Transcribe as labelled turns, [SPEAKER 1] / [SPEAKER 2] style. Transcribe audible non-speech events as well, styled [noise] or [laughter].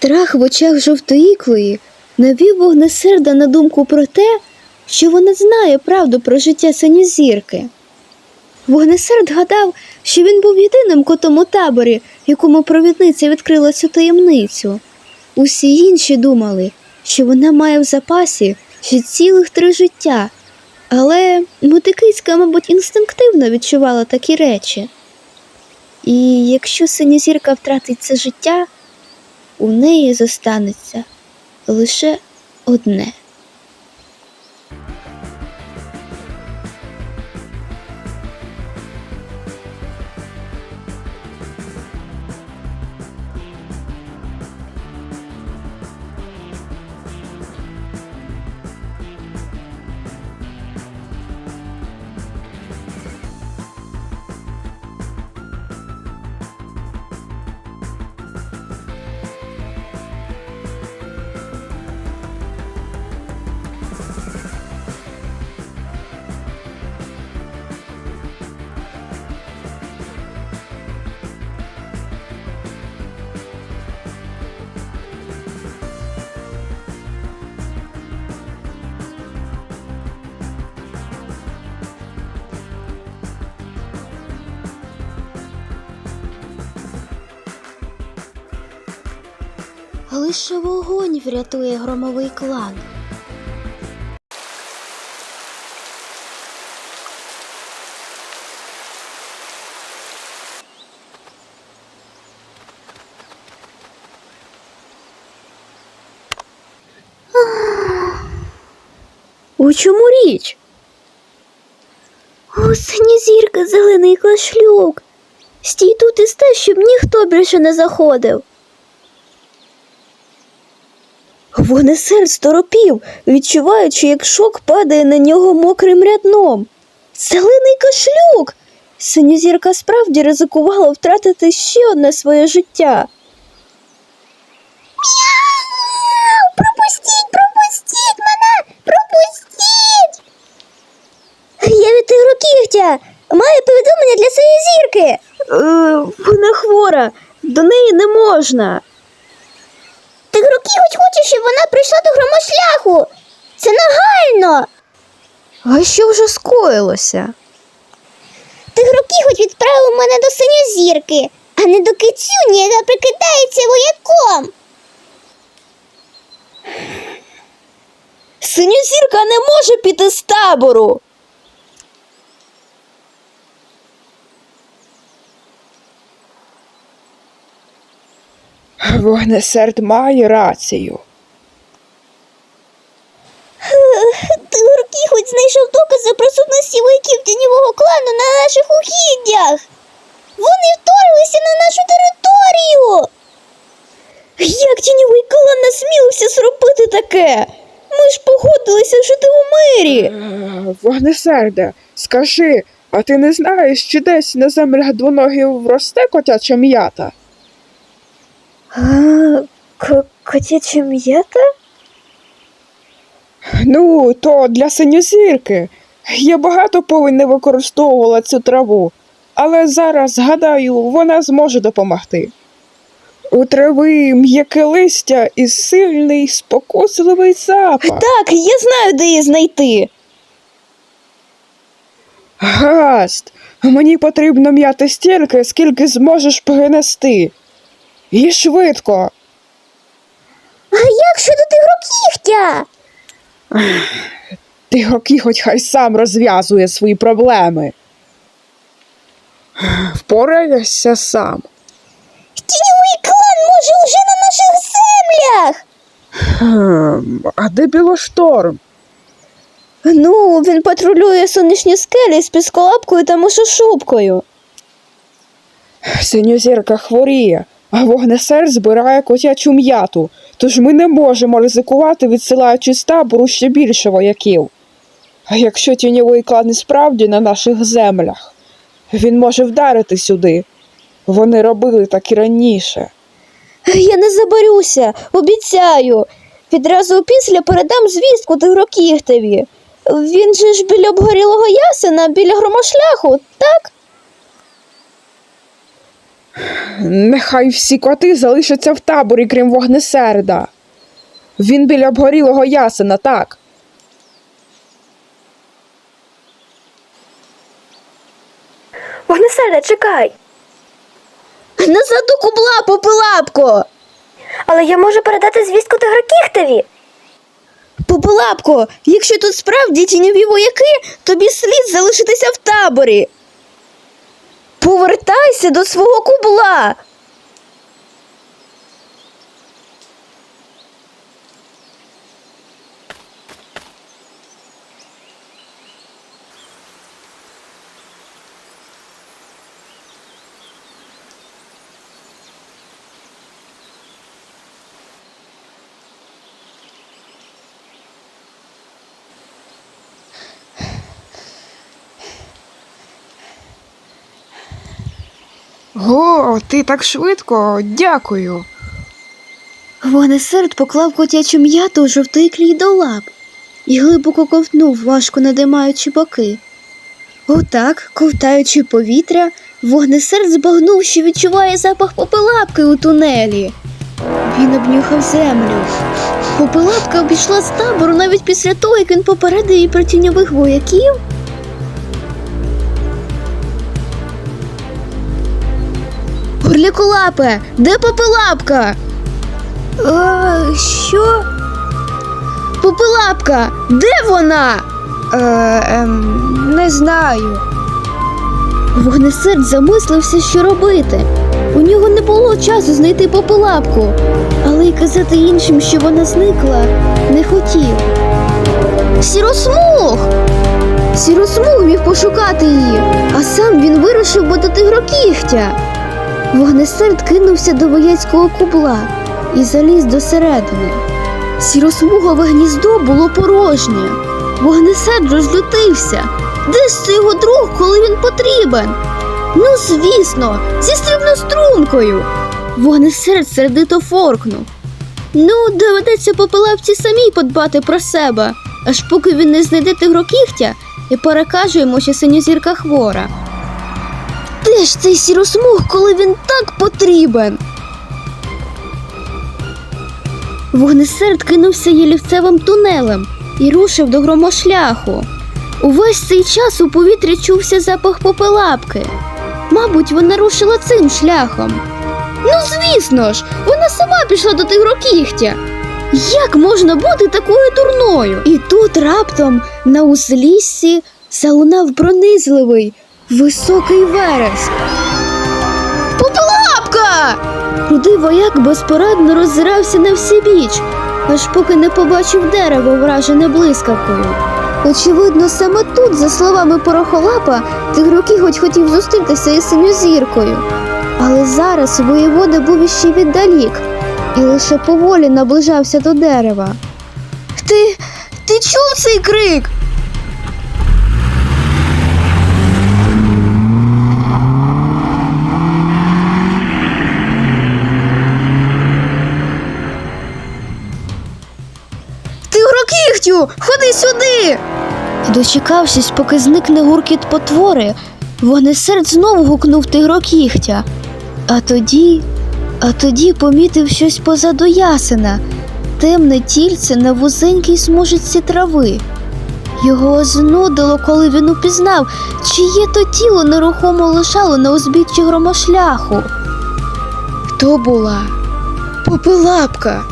[SPEAKER 1] Страх в очах жовтоїклої навів вогнесерда на думку про те, що вона знає правду про життя синьозірки. Вогнесерд гадав, що він був єдиним котом у таборі, якому провідниця відкрила цю таємницю. Усі інші думали, що вона має в запасі ще цілих три життя, але мотикицька, мабуть, інстинктивно відчувала такі речі. І якщо синьозірка втратить це життя, у неї зостанеться лише одне. Лише вогонь врятує громовий клан. У чому річ? О, синізірка, зелений кашлюк. Стій тут і сте, щоб ніхто більше не заходив. Вогнесерд сторопів, відчуваючи, як шок падає на нього мокрим рядном. Зелений кашлюк. Синьозірка справді ризикувала втратити ще одне своє життя. Пропустіть, пропустіть мене! Пропустіть! Я від тигрокігтя. Маю повідомлення для синьозірки. Е, вона хвора, до неї не можна. Тигрокіготь хоче, щоб вона прийшла до громошляху. Це нагально. А що вже скоїлося? Тигрокіготь відправив мене до синьозірки, а не до кицюні, яка прикидається вояком. Синьозірка не може піти з табору.
[SPEAKER 2] Вогнесерд має рацію.
[SPEAKER 1] Тигрокіготь знайшов докази присутності вояків тіньового клану на наших угіддях. Вони вторглися на нашу територію. Як тіньовий клан насмілився зробити таке? Ми ж погодилися жити у мирі.
[SPEAKER 2] Е, Вогнесерде, скажи, а ти не знаєш, чи десь на землях двоногів росте котяча м'ята?
[SPEAKER 1] К- котяча м'ята?
[SPEAKER 2] Ну, то для синьозірки. Я багато повинь не використовувала цю траву, але зараз, гадаю, вона зможе допомогти. У трави м'яке листя і сильний спокусливий запах.
[SPEAKER 1] Так, я знаю, де її знайти.
[SPEAKER 2] Гаразд, мені потрібно м'яти стільки, скільки зможеш перенести. І швидко.
[SPEAKER 1] А як щодо тигрокігтя? [sighs]
[SPEAKER 2] Тигрокіготь хай сам розв'язує свої проблеми. [sighs] Впораєшся сам.
[SPEAKER 1] Тіньовий клан може уже на наших землях.
[SPEAKER 2] Хм, а де білошторм?
[SPEAKER 1] Ну, він патрулює сонячні скелі з пісколапкою та мишошубкою.
[SPEAKER 2] Синьозірка хворіє, а вогнесер збирає котячу м'яту, тож ми не можемо ризикувати, відсилаючи з табору ще більше вояків. А якщо тіньовий клан і справді на наших землях, він може вдарити сюди. Вони робили так і раніше.
[SPEAKER 1] Я не забарюся, обіцяю. Відразу після передам звістку тигрокігтеві. Він же ж біля обгорілого ясена, біля громошляху, так?
[SPEAKER 2] Нехай всі коти залишаться в таборі, крім вогнесерда. Він біля обгорілого ясена, так.
[SPEAKER 3] Вогнесерде, чекай.
[SPEAKER 1] Назад до кубла, попелапко!
[SPEAKER 3] Але я можу передати звістку Тигрокіхтеві.
[SPEAKER 1] Попелапко, якщо тут справді тіньові вояки, тобі слід залишитися в таборі. Повертайся до свого кубла.
[SPEAKER 2] О, ти так швидко, дякую.
[SPEAKER 1] Вогнесерд поклав котячу м'яту у жовтий клій до лап і глибоко ковтнув, важко надимаючи боки. Отак, ковтаючи повітря, вогнесерд збагнув, що відчуває запах попелапки у тунелі. Він обнюхав землю. Попелапка обійшла з табору навіть після того, як він попередив її про тіньових вояків. Горляколапе, де попелапка? Е, що? Попелапка, де вона? Е, ем, не знаю. Вогнесерд замислився, що робити. У нього не було часу знайти попелапку, але й казати іншим, що вона зникла, не хотів. Сіросмуг! Сіросмуг міг пошукати її, а сам він вирушив би до тигрокігтя. Вогнесерд кинувся до вояцького кубла і заліз до середини. Сіросмугове гніздо було порожнє. Вогнесерд розлютився. Де ж це його друг, коли він потрібен? Ну, звісно, зі стрибнострункою. Вогнесерд сердито форкнув. Ну, доведеться попелапці самій подбати про себе, аж поки він не знайде тигрокігтя і перекаже йому, що синьозірка хвора. Ж цей сіросмуг, коли він так потрібен? Вогнесерд кинувся ялівцевим тунелем і рушив до громошляху. Увесь цей час у повітрі чувся запах попелапки. Мабуть, вона рушила цим шляхом. Ну, звісно ж, вона сама пішла до тигрокігтя. Як можна бути такою дурною? І тут раптом на узліссі залунав пронизливий, високий вереск. Попелапка! Рудий вояк безпорадно роззирався на всі біч, аж поки не побачив дерево, вражене блискавкою. Очевидно, саме тут, за словами Порохолапа, Тигрокіготь хотів зустрітися із синьозіркою. Але зараз воєвода був іще віддалік і лише поволі наближався до дерева. Ти. ти чув цей крик? Ходи сюди. Дочекавшись, поки зникне гуркіт потвори, вогнесерд знову гукнув тигрокігтя. А тоді, а тоді помітив щось позаду ясена, темне тільце на вузенькій смужиці трави. Його знудило, коли він упізнав, чиє то тіло нерухомо лежало на узбіччі громошляху. Хто була? Попелапка.